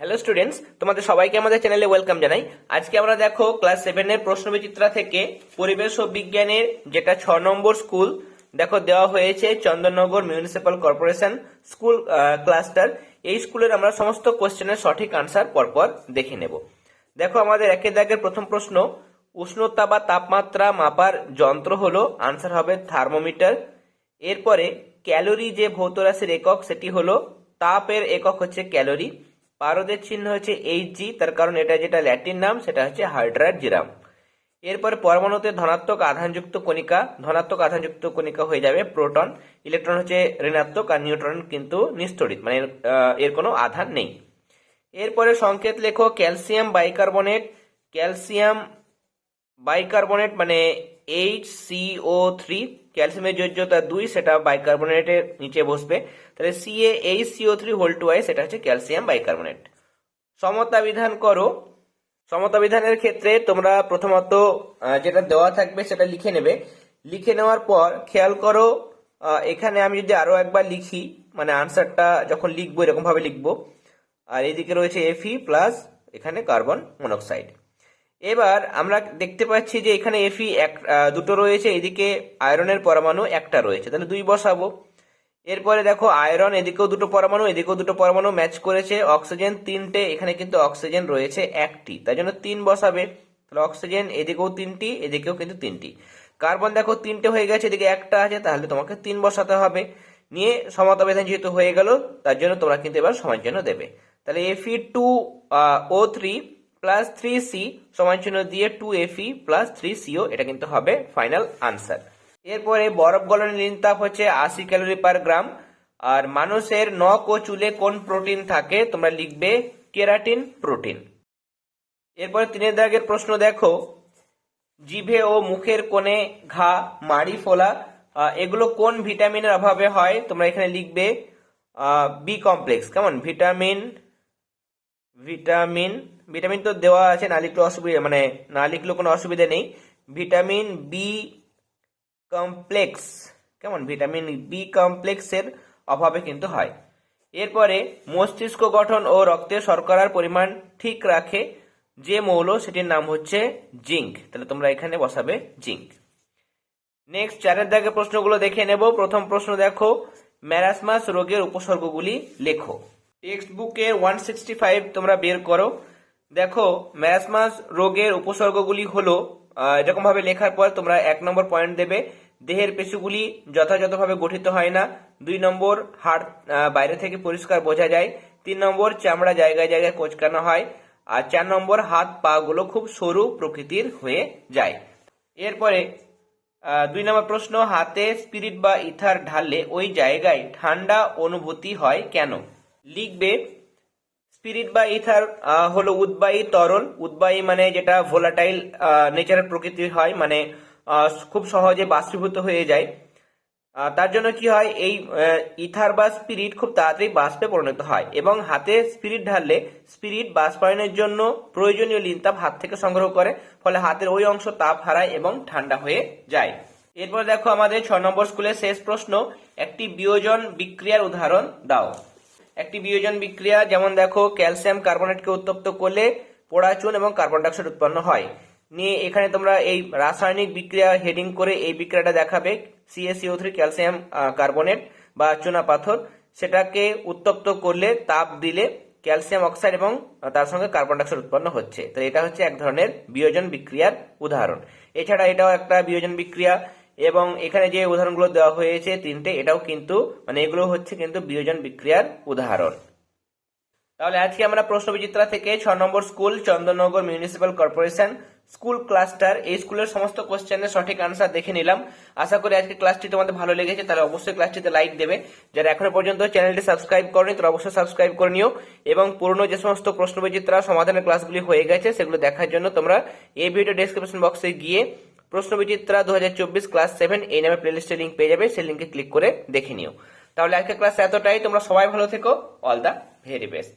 Hello students তোমাদের সবাইকে আমাদের চ্যানেলে ওয়েলকাম জানাই। আজকে আমরা দেখো ক্লাস সেভেনের প্রশ্ন বিচিত্রা থেকে পরিবেশ ও বিজ্ঞানের যেটা ছ নম্বর স্কুল দেখো দেওয়া হয়েছে Chandannagar municipal corporation school cluster এই স্কুলের আমরা সমস্ত কোশ্চেনের সঠিক আনসার পরপর দেখে নেব। দেখো আমাদের একের দাগের প্রথম প্রশ্ন, উষ্ণতা বা তাপমাত্রা মাপার যন্ত্র হলো আনসার হবে থার্মোমিটার এরপরে ক্যালোরি যে ভৌত রাশির একক, সেটি হলো, তাপের একক হচ্ছে ক্যালোরি পারদের চিহ্ন হচ্ছে এইচ জি তার কারণ এটা যেটা ল্যাটিন নাম, সেটা হচ্ছে হাইড্রার জিরাম এরপরে পরমাণুতে ধনাত্মক আধানযুক্ত কণিকা, ধনাত্মক আধানযুক্ত কণিকা হয়ে যাবে প্রোটন, ইলেকট্রন হচ্ছে ঋণাত্মক আর নিউট্রন কিন্তু নিস্তড়িত মানে এর কোনো আধান নেই। এরপরে সংকেত লেখো, ক্যালসিয়াম বাইকার্বনেট ক্যালসিয়াম বাইকার্বনেট মানে এইচ সিও থ্রি ক্যালসিয়ামের যোজ্যতা দুই, সেটা বাইকার্বনেটের নিচে বসবে। তাহলে CA H CO three whole two I সেটা হচ্ছে ক্যালসিয়াম বাইকার্বনেট সমতা বিধান করো। সমতা বিধানের ক্ষেত্রে তোমরা প্রথমত যেটা দেওয়া থাকবে সেটা লিখে নেবে। লিখে নেওয়ার পর খেয়াল করো এখানে আমি যদি আরও একবার লিখি মানে আনসারটা যখন লিখব এরকম ভাবে লিখব। আর এদিকে রয়েছে এফি প্লাস এখানে কার্বন মনোক্সাইড এবার আমরা দেখতে পাচ্ছি যে এখানে এফি এক দুটো রয়েছে, এদিকে আয়রনের পরমাণু একটা রয়েছে। তাহলে দুই বসাবো। এরপরে দেখো আয়রন এদিকেও দুটো পরমাণু, এদিকেও দুটো পরমাণু ম্যাচ করেছে। অক্সিজেন তিনটে, এখানে কিন্তু অক্সিজেন রয়েছে একটি। তাই জন্য তিন বসাবে। তাহলে অক্সিজেন এদিকেও তিনটি, এদিকেও কিন্তু তিনটি। কার্বন দেখো তিনটে হয়ে গেছে, এদিকে একটা আছে, তাহলে তোমাকে তিন বসাতে হবে। নিয়ে সমতাবেদন যেহেতু হয়ে গেল, তার জন্য তোমরা কিন্তু এবার সমান জন্য দেবে। তাহলে FE two O three plus three C সমান চিহ্ন দিয়ে two F E plus three C O এটা কিন্তু হবে ফাইনাল আনসার এরপরে বরফ গলনের ঋণ তাপ হচ্ছে আশি ক্যালোরি পার গ্রাম। আর মানুষের নখ ও চুলে কোন প্রোটিন থাকে? তোমরা লিখবে কেরাটিন প্রোটিন এরপরে তিনের দাগের প্রশ্ন দেখো। জিভে ও মুখের কোণে ঘা, মাড়ি, ফোলা এগুলো কোন ভিটামিনের অভাবে হয়? তোমরা এখানে লিখবে বি কমপ্লেক্স কেমন? ভিটামিন ভিটামিন ভিটামিন তো দেওয়া আছে না লিখলে অসুবিধা মানে না লিখলেও কোনো অসুবিধা নেই। ভিটামিন বি কমপ্লেক্স, কেমন? ভিটামিন বি কমপ্লেক্সের অভাবে কিন্তু হয়। এরপরে মস্তিষ্ক গঠন ও রক্তে শর্করার পরিমাণ ঠিক রাখে, যে মৌল সেটির নাম হচ্ছে জিঙ্ক। তাহলে তোমরা এখানে বসাবে জিঙ্ক। নেক্সট, চারের দাগে প্রশ্নগুলো দেখে নেব। প্রথম প্রশ্ন দেখো ম্যারাসমাস রোগের উপসর্গগুলি লেখো। টেক্সট বুকে ওয়ান সিক্সটি ফাইভ তোমরা বের করো। দেখো ম্যারাসমাস রোগের উপসর্গগুলি হলো এরকম ভাবে লেখার পর তোমরা এক নম্বর পয়েন্ট দেবে, দেহের পেশুগুলি যথাযথভাবে গঠিত হয় না। দুই নম্বর, হাড় বাইরে থেকে পরিষ্কার বোঝা যায়। তিন নম্বর, চামড়া জায়গায় জায়গায় কোচকানো হয়। আর চার নম্বর, হাত পা গুলো খুব সরু প্রকৃতির হয়ে যায়। এরপরে দুই নম্বর প্রশ্ন, হাতে স্পিরিট বা ইথার ঢাললে ওই জায়গায় ঠান্ডা অনুভূতি হয় কেন? লিখবে স্পিরিট বা ইথার হলো উদ্বায়ী তরল উদ্বায়ী মানে যেটা ভোলাটাইল নেচারের প্রকৃতির হয় মানে খুব সহজে বাষ্পীভূত হয়ে যায়। তার জন্য কি হয়, এই ইথার বা স্পিরিট খুব তাড়াতাড়ি বাষ্পে পরিণত হয় এবং হাতে স্পিরিট ঢাললে স্পিরিট বাষ্পায়নের জন্য প্রয়োজনীয় লিনতাপ হাত থেকে সংগ্রহ করে, ফলে হাতের ওই অংশ তাপ হারায় এবং ঠান্ডা হয়ে যায়। এরপর দেখো আমাদের ছ নম্বর স্কুলের শেষ প্রশ্ন, একটি বিয়োজন বিক্রিয়ার উদাহরণ দাও। একটি বিয়োজন বিক্রিয়া, যেমন দেখো, ক্যালসিয়াম কার্বনেটকে উত্তপ্ত করলে পোড়া চুন এবং কার্বন ডাইঅক্সাইড উৎপন্ন হয়। নিয়ে এখানে তোমরা এই রাসায়নিক বিক্রিয়া হেডিং করে এই বিক্রিয়াটা দেখাবে সিএসিও থ্রি ক্যালসিয়াম কার্বনেট বা চুনা পাথর। সেটাকে উত্তপ্ত করলে তাপ দিলে ক্যালসিয়াম অক্সাইড এবং তার সঙ্গে কার্বন ডাইঅক্সাইড উৎপন্ন হচ্ছে। তো এটা হচ্ছে এক ধরনের বিয়োজন বিক্রিয়ার উদাহরণ। এছাড়া এটাও একটা বিয়োজন বিক্রিয়া। এবং এখানে যে উদাহরণগুলো দেওয়া হয়েছে তিনটে, এটাও কিন্তু মানে এগুলো হচ্ছে কিন্তু বিয়োজন বিক্রিয়ার উদাহরণ। তাহলে আজকে আমরা প্রশ্ন বিচিত্রা থেকে ছ নম্বর school, Chandannagar municipal corporation school cluster, এই স্কুলের সমস্ত কোশ্চেনের সঠিক আনসার দেখে নিলাম। আশা করি আজকে ক্লাসটি তোমাদের ভালো লেগেছে, তাহলে অবশ্যই ক্লাসটিতে লাইক দেবে। যারা এখনও পর্যন্ত চ্যানেলটি সাবস্ক্রাইব করনি, তারা অবশ্যই সাবস্ক্রাইব করে নিও। এবং পুরনো যে সমস্ত প্রশ্ন বিচিত্রা সমাধানের ক্লাসগুলি হয়ে গেছে, সেগুলো দেখার জন্য তোমরা এই ভিডিও ডেসক্রিপশন বক্সে গিয়ে প্রশ্ন বিচিত্রা দু ক্লাস সেভেন এই নামে প্লেলিস্টের লিঙ্ক পেয়ে যাবে, সেই লিঙ্কে ক্লিক করে দেখে নিও। তাহলে আজকে ক্লাস এতটাই, তোমরা সবাই ভালো থেকো অল দ্য ভেরি বেস্ট